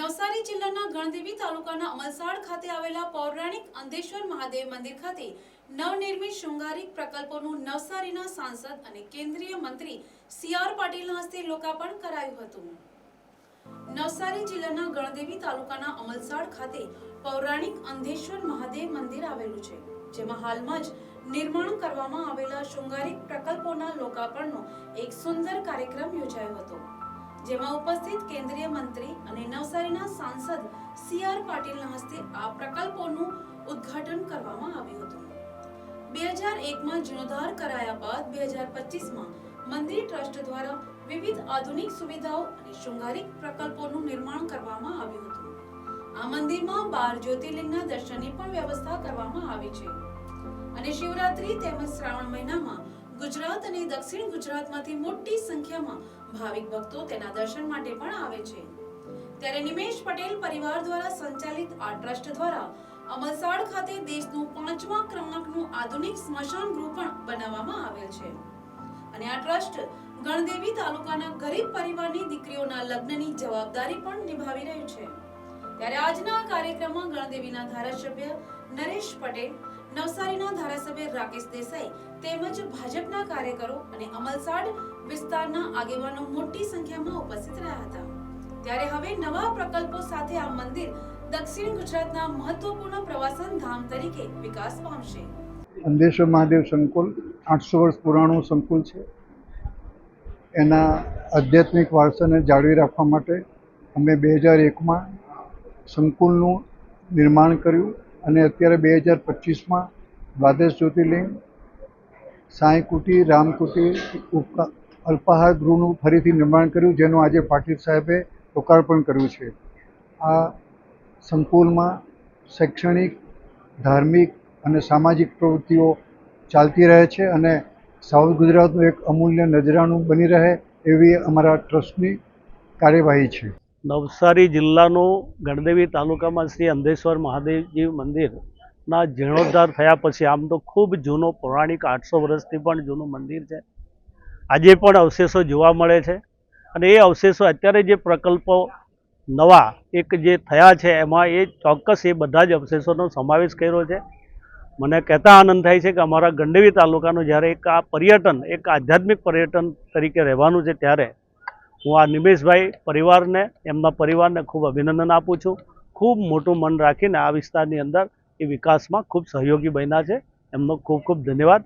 નવસારી જિલ્લાના ગણદેવી તાલુકાના અમલસાડ ખાતે આવેલા પૌરાણિક અંધેશ્વર મહાદેવ મંદિર ખાતે નવનિર્મિત શૃંગારિક પ્રકલ્પોનું નવસારીના સાંસદ અને કેન્દ્રીય મંત્રી સી આર પાટીલના હસ્તે લોકાર્પણ કરાયું હતું. નવસારી જિલ્લાના ગણદેવી તાલુકાના અમલસાડ ખાતે પૌરાણિક અંધેશ્વર મહાદેવ મંદિર આવેલું છે, જેમાં હાલમાં જ નિર્માણ કરવામાં આવેલા શૃંગારિક પ્રકલ્પોના લોકાર્પણનો એક સુંદર કાર્યક્રમ યોજાયો હતો. જેમાં ઉપસ્થિત કેન્દ્રીય મંત્રી અને નવસારીના સાંસદ સી આર પાટીલના હસ્તે આ પ્રકલ્પોનું ઉદ્ઘાટન કરવામાં આવ્યું હતું. બે હજાર એકમાં જીર્ણોદ્ધાર કરાયા બાદ બે હજાર પચીસમાં મંદિર ટ્રસ્ટ દ્વારા વિવિધ આધુનિક સુવિધાઓ અને શૃંગારિક પ્રકલ્પોનું નિર્માણ કરવામાં આવ્યું હતું. આ મંદિરમાં બાર જ્યોતિર્લિંગના દર્શનની પણ વ્યવસ્થા કરવામાં આવી છે. અને શિવરાત્રી તેમજ શ્રાવણ મહિનામાં ગુજરાત અને દક્ષિણ ગુજરાતમાંથી મોટી સંખ્યામાં ભાવિક ભક્તો તેના દર્શન માટે પણ આવે છે. ત્યારે નિમેશ પટેલ પરિવાર દ્વારા સંચાલિત આ ટ્રસ્ટ દ્વારા અમલસાડ ખાતે દેશનું પાંચમા ક્રમાંકનું આધુનિક સ્મશાન ગૃહ પણ બનાવવામાં આવેલ છે. અને આ ટ્રસ્ટ ગણદેવી તાલુકાના ગરીબ પરિવારની દીકરીઓના લગ્નની જવાબદારી પણ નિભાવી રહ્યું છે. ત્યારે આજના કાર્યક્રમમાં ગણદેવીના ધારાસભ્ય નરેશ પટેલ, નવસારીના ધારાસભ્ય રાકેશ દેસાઈ તેમજ ભાજપના કાર્યકરો અને અમલસાડ વિસ્તારના આગેવાનો મોટી સંખ્યામાં ઉપસ્થિત રહ્યા હતા. ત્યારે હવે નવા પ્રકલ્પો સાથે આ મંદિર દક્ષિણ ગુજરાતના મહત્વપૂર્ણ પ્રવાસન ધામ તરીકે વિકાસ પામશે. અંદેશ્વર મહાદેવ સંકુલ આઠસો વર્ષ પુરાણું સંકુલ છે. એના આધ્યાત્મિક વારસાને જાળવી રાખવા માટે અમે બે હજાર એકમાં સંકુલનું નિર્માણ કર્યું અને અત્યારે બે હજાર પચીસમાં દ્વાદશ જ્યોતિર્લિંગ સાંઈ કુટી રામ કુટી અલ્પાહાર ગૃહનું ફરીથી નિર્માણ કર્યું, જેનું આજે પાટીલ સાહેબે લોકાર્પણ કર્યું છે. આ સંકુલમાં શૈક્ષણિક, ધાર્મિક અને સામાજિક પ્રવૃત્તિઓ ચાલતી રહે છે અને સાઉથ ગુજરાતનું એક અમૂલ્ય નજરાણું બની રહે એવી અમારા ટ્રસ્ટની કાર્યવાહી છે. નવસારી જિલ્લાનું ગણદેવી તાલુકામાં શ્રી અંધેશ્વર મહાદેવજી મંદિરના જીર્ણોદ્ધાર થયા પછી આમ તો ખૂબ જૂનો પૌરાણિક આઠસો વર્ષથી પણ જૂનું મંદિર છે. આજે પણ અવશેષો જોવા મળે છે અને એ અવશેષો અત્યારે જે પ્રકલ્પો નવા એક જે થયા છે એમાં એ ચોક્કસ એ બધા જ અવશેષોનો સમાવેશ કર્યો છે. મને કહેતા આનંદ થાય છે કે અમારા ગંડેવી તાલુકાનું જ્યારે એક આ પર્યટન, એક આધ્યાત્મિક પર્યટન તરીકે રહેવાનું છે ત્યારે હું આ નિમેશભાઈ પરિવારને, એમના પરિવારને ખૂબ અભિનંદન આપું છું. ખૂબ મોટું મન રાખીને આ વિસ્તારની અંદર એ વિકાસમાં ખૂબ સહયોગી બન્યા છે. એમનો ખૂબ ખૂબ ધન્યવાદ.